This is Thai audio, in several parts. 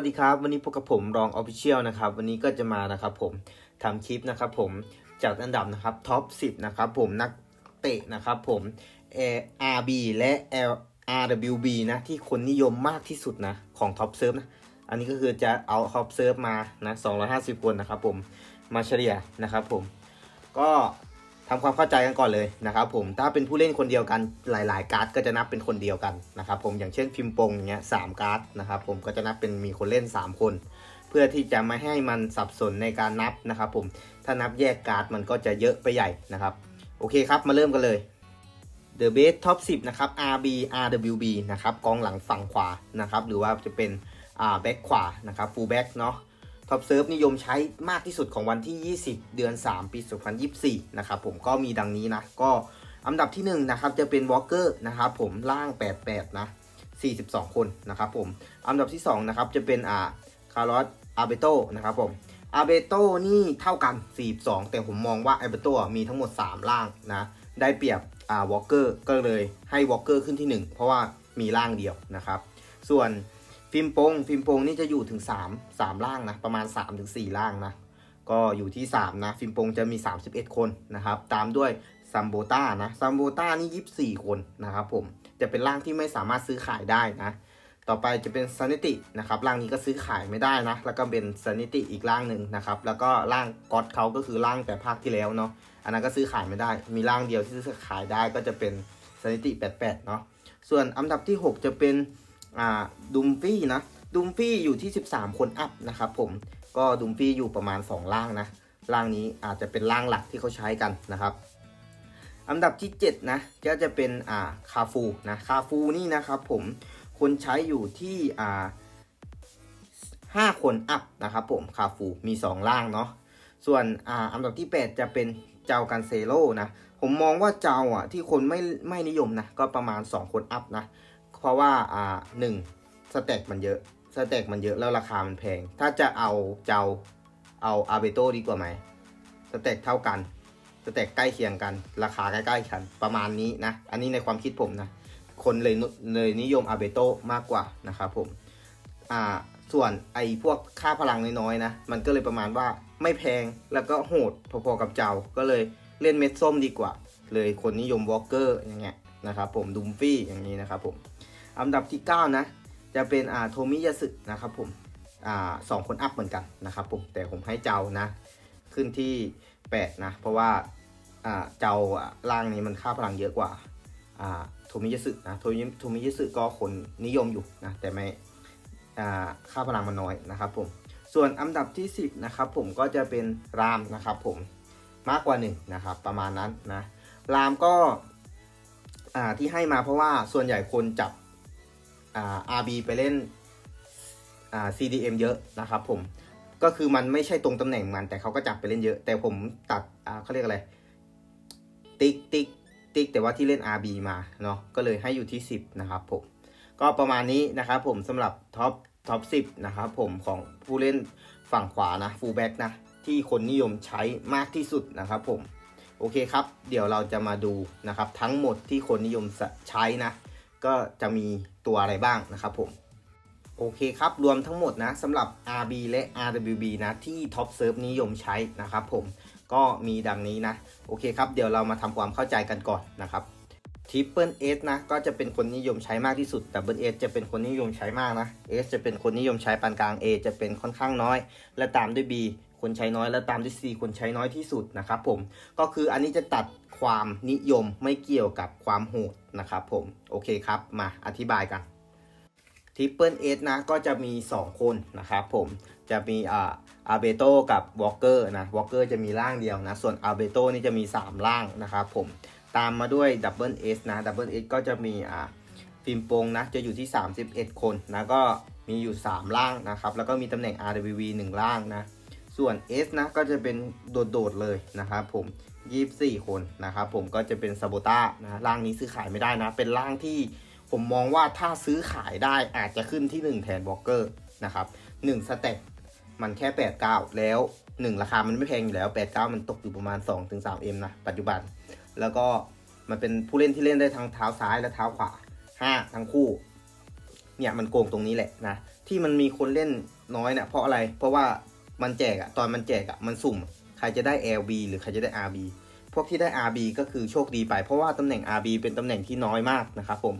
วัสดีครับ วันนี้พบกับผมรองออฟฟิเชียลนะครับ วันนี้ก็จะมานะครับผมทำคลิปนะครับผมจากอันดับนะครับท็อป 10 นะครับผมนักเตะนะครับผม RB และ RWB นะที่คนนิยมมากที่สุดนะของท็อปเซิร์ฟนะ อันนี้ก็คือจะเอาท็อปเซิร์ฟมานะ250 คนนะครับผมมาเฉลี่ยนะครับผมก็ ทำความเข้าใจกันก่อนเลยนะครับผมถ้าเป็นผู้เล่นคนเดียวกันหลาย ๆ การ์ดก็จะนับเป็นคนเดียวกันนะครับผมอย่างเช่นพิมพ์ปงอย่างเงี้ยสามการ์ดนะครับผมก็จะนับเป็นมีคนเล่น 3 คน เพื่อที่จะไม่ให้มันสับสนในการนับนะครับผมถ้านับแยกการ์ดมันก็จะเยอะไปใหญ่นะครับโอเคครับมาเริ่มกันเลย The Base Top 10 นะครับ RB RWB นะครับกองหลังฝั่งขวานะครับหรือว่าจะเป็นอ่าแบ็คขวานะครับ full back เนาะ ท็อปเซิร์ฟนิยมใช้มากที่สุดของวันที่ 20 เดือน 3 ปี 2024 นะครับผมก็มีดังนี้นะ ก็อันดับที่1นะครับจะเป็นวอลเกอร์นะครับผมล่าง 88 นะ 42 คนนะครับผมอันดับที่2นะครับจะเป็นอ่าคาร์ลอสอาเบโตนะครับผมอาเบโตนี่เท่ากัน 42 แต่ผมมองว่าอาเบโตมีทั้งหมด 3 ล่างนะได้เปรียบอ่าวอลเกอร์ก็เลยให้วอลเกอร์ขึ้นที่ 1 เพราะว่ามีล่างเดียวนะครับ ส่วน ฟิล์มโปงฟิล์มโปงนี่จะอยู่ถึง 3 3ล่างนะประมาณ 3-4ถึง4ล่างนะก็อยู่ที่ 3 นะฟิล์มโปงจะมี 31 คนนะครับ ตามด้วยซัมโบต้านะซัมโบต้านี่ 24 คนนะครับผมจะเป็นร่างที่ไม่สามารถซื้อขายได้นะต่อไปจะเป็นซานิตินะครับร่างนี้ก็ซื้อขายไม่ได้นะ แล้วก็เป็นซานิติอีกร่างหนึ่งนะครับแล้วก็ร่างก็อดเขาก็คือร่างแต่ภาคที่แล้วเนาะอันนั้นก็ซื้อขายไม่ได้ มีร่างเดียวที่ซื้อขายได้ก็จะเป็นซานิติ88เนาะส่วนอันดับที่ 6 จะเป็น ดุมฟี่นะดุมฟี่อยู่ที่ 13 คนอัพนะครับผมก็ดุมฟี่อยู่ประมาณ 2 ล่างนะล่างนี้อาจจะเป็นล่างหลักที่เขาใช้กันนะครับ อันดับที่ 7 นะก็จะเป็นอ่าคาฟูนะคาฟูนี่นะครับผมคนใช้อยู่ที่อ่า5คนอัพนะครับผมคาฟูมี 2 ล่างเนาะส่วนอ่าอันดับที่ 8 จะเป็นเจ้ากันเซโลนะผมมองว่าเจ้าอะที่คนไม่ไม่นิยมนะก็ประมาณ 2 คนอัพนะ เพราะว่าอ่าหนึ่งสเต็กมันเยอะสเต็กมันเยอะแล้วราคามันแพง ถ้าจะเอาเจ้าเอาอาเบโตดีกว่าไหมสเต็กเท่ากันสเต็กใกล้เคียงกัน ราคาใกล้ๆกันประมาณนี้นะ อันนี้ในความคิดผมนะ คนเลยนุเลยนิยมอาเบโตมากกว่านะครับผมอ่าส่วนไอ้พวกค่าพลังน้อยๆนะ มันก็เลยประมาณว่าไม่แพงแล้วก็โหดพอๆกับเจ้าก็เลยเล่นเม็ดส้มดีกว่า เลยคนนิยมวอลเกอร์อย่างเงี้ยนะครับผมดุมฟี่อย่างนี้นะครับผม อันดับที่ 9 นะ จะเป็นอ่าโทมิยาสึนะครับผมอ่าสองคนอัพเหมือนกันนะครับผมแต่ผมให้เจ้านะ ขึ้นที่ 8 นะ เพราะว่าอ่าเจ้าอะร่างนี้มันค่าพลังเยอะกว่าอ่าโทมิยาสึนะโทมิโทมิยาสึก็คนนิยมอยู่นะแต่ไม่อ่าค่าพลังมันน้อยนะครับผมส่วนอันดับที่ 10นะครับผมก็จะเป็นรามนะครับผมมากกว่า1นะครับประมาณนั้นนะรามก็อ่าที่ให้มาเพราะว่าส่วนใหญ่คนจับ อ่า RB ไปเล่นอ่า CDM เยอะนะครับผมก็คือมันไม่ใช่ตรงตำแหน่งมัน แต่เขาก็จับไปเล่นเยอะ แต่ผมตัดอ่าเขาเรียกอะไร ติ๊กติ๊กติ๊กแต่ว่าที่เล่น RB มาเนาะก็เลยให้อยู่ที่ 10 นะครับผม ก็ประมาณนี้นะครับผมสำหรับท็อปท็อป 10 นะครับผมของผู้เล่นฝั่งขวานะฟูลแบ็กนะ ที่คนนิยมใช้มากที่สุดนะครับผม โอเคครับ เดี๋ยวเราจะมาดูนะครับ ทั้งหมดที่คนนิยมใช้นะ ก็จะมีตัวอะไรบ้างนะครับผม โอเคครับ รวมทั้งหมดนะสำหรับ RB และ RWB นะที่ท็อปเซิร์ฟนิยมใช้นะครับผมก็มีดังนี้นะ โอเคครับ เดี๋ยวเรามาทำความเข้าใจกันก่อนนะครับทิปเปิลเอสนะก็จะเป็นคนนิยมใช้มากที่สุดดับเบิลเอสจะเป็นคนนิยมใช้มากนะ S จะเป็นคนนิยมใช้ปานกลาง A จะเป็นค่อนข้างน้อย และตามด้วย B คนใช้น้อย และตามด้วย C คนใช้น้อยที่สุดนะครับผมก็คืออันนี้จะตัด ความนิยมไม่เกี่ยวกับความโหดนะครับผม โอเคครับมาอธิบายกันทริปเปิลเอสนะก็จะมี 2 คนนะครับผมจะมีอ่าอาเบโตกับวอลเกอร์นะวอลเกอร์จะมีร่างเดียวนะ ส่วนอาเบโตนี่จะมี 3 ร่างนะครับผมตามมาด้วยดับเบิลเอสนะดับเบิลเอสก็จะมีอ่าฟิล์มโปงนะจะอยู่ที่ 31 คนนะก็มีอยู่3ล่างนะครับ แล้วก็มีตำแหน่ง RWV 1ล่างนะ ส่วน S นะก็จะเป็นโดด ๆ เลยนะครับผม 24 คนนะครับผมก็จะเป็นซาโบต้านะร่างนี้ซื้อขายไม่ได้นะ เป็นร่างที่ผมมองว่าถ้าซื้อขายได้อาจจะขึ้นที่ 1 แทนบล็อกเกอร์นะครับ1สเต็ปมันแค่ 89 แล้ว 1 ราคามันไม่แพงอยู่แล้ว 89 มันตกอยู่ประมาณ 2-3M นะ ปัจจุบัน แล้วก็มันเป็นผู้เล่นที่เล่นได้ทั้งเท้าซ้ายและเท้าขวา 5 ทั้งคู่ เนี่ยมันโกงตรงนี้แหละนะ ที่มันมีคนเล่นน้อยเนะเพราะอะไร เพราะว่ามันแจกอะตอนมันแจกอะมันสุ่ม ใครจะได้ LB หรือใครจะได้ RB พวกที่ได้ RB ก็คือโชคดีไป เพราะว่าตำแหน่ง RB เป็นตำแหน่งที่น้อยมากนะครับผม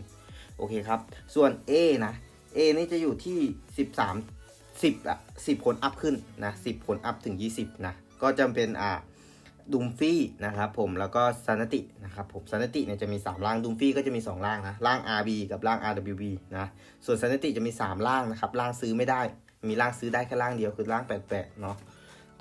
โอเคครับ ส่วน A นะ A นี่จะอยู่ที่ 13 10อะ10 คนอัพขึ้นนะ10 คนอัพถึง 20นะก็จะเป็นอ่าดุมฟี่นะครับผมแล้วก็ซานตินะครับผมซานติเนี่ยจะมี 3 ร่างดุมฟี่ก็จะมี 2 ร่างนะร่าง RB กับร่าง RWB นะส่วนซานติจะมี 3 ร่างนะครับร่างซื้อไม่ได้ มีร่างซื้อได้แค่ร่างเดียวคือร่าง 88 เนาะ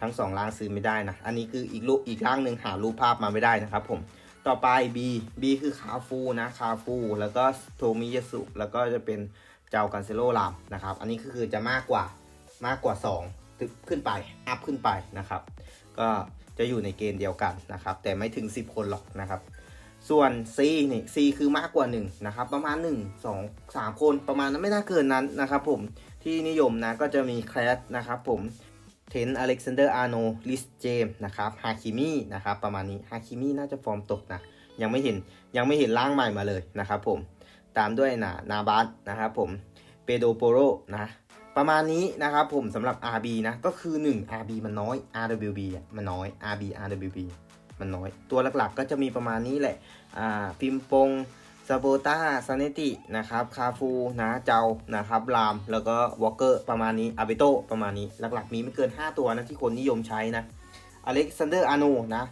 ทั้ง2ร่างซื้อไม่ได้นะ อันนี้คืออีกรูปอีกร่างหนึ่งหารูปภาพมาไม่ได้นะครับผม ต่อไป B B คือคาฟูนะคาฟู แล้วก็โทมิยาสุ แล้วก็จะเป็นเจ้ากันเซโลรามนะครับ อันนี้คือจะมากกว่ามากกว่า2ตึกขึ้นไป อัพขึ้นไปนะครับ ก็จะอยู่ในเกณฑ์เดียวกันนะครับ แต่ไม่ถึง 10 คนหรอกนะครับ ส่วน C นี่ C คือมากกว่า1นะครับ ประมาณ 1 2 3 คนประมาณนั้นไม่น่าเกินนั้นนะครับผมที่นิยมนะก็จะมีแคลสนะครับผม เทนอเล็กซานเดอร์อาร์โนลิสเจมนะครับฮาคิมี่นะครับประมาณนี้ฮาคิมี่น่าจะฟอร์มตกนะยังไม่เห็นยังไม่เห็นร่างใหม่มาเลยนะครับผมตามด้วยนานาบัสนะครับผมเปโดโปโรนะประมาณนี้นะครับผมสำหรับ RB นะก็คือ 1 RB มันน้อย RWB อะมันน้อย RB RWB มันน้อย ตัวหลักๆก็จะมีประมาณนี้แหละอ่าฟิมปง ซาโบต้าซาเนตินะครับ คาฟูนะเจ้านะครับ ราม แล้วก็วอลเกอร์ประมาณนี้อาเบโตประมาณนี้ หลักๆ มีไม่เกิน 5 ตัวนะที่คนนิยมใช้นะอเล็กซานเดอร์อาโนนะ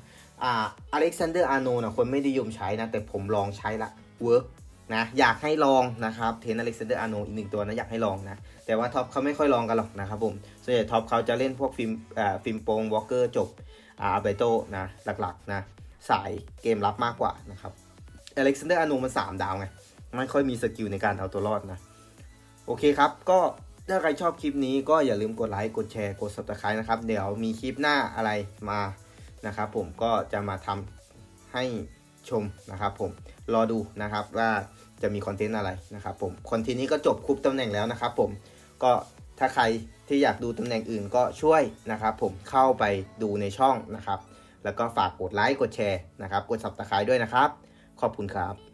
อ่าอเล็กซานเดอร์อาโนนะคนไม่นิยมใช้นะ แต่ผมลองใช้ละเวิร์กนะ อยากให้ลองนะครับ เทนอเล็กซานเดอร์อาโนอีกหนึ่งตัวนะ อยากให้ลองนะ แต่ว่าท็อปเขาไม่ค่อยลองกันหรอกนะครับผม ส่วนใหญ่ท็อปเขาจะเล่นพวกฟิล์มอ่าฟิล์มโปงวอลเกอร์จบอาอาเบโตนะ หลักๆนะ สายเกมรับมากกว่านะครับ อเล็กซานเดอร์อานูมัน3ดาวไง ไม่ค่อยมีสกิลในการเอาตัวรอดนะ โอเคครับ ก็ถ้าใครชอบคลิปนี้ก็อย่าลืมกดไลค์ กดแชร์ กด subscribe นะครับ เดี๋ยวมีคลิปหน้าอะไรมานะครับผมก็จะมาทำให้ชมนะครับผม รอดูนะครับว่าจะมีคอนเทนต์อะไรนะครับผม คอนเทนต์นี้ก็จบครบตำแหน่งแล้วนะครับผม ก็ถ้าใครที่อยากดูตำแหน่งอื่นก็ช่วยนะครับผมเข้าไปดูในช่องนะครับ แล้วก็ฝากกดไลค์ กดแชร์นะครับ กด subscribe ด้วยนะครับ ขอบคุณครับ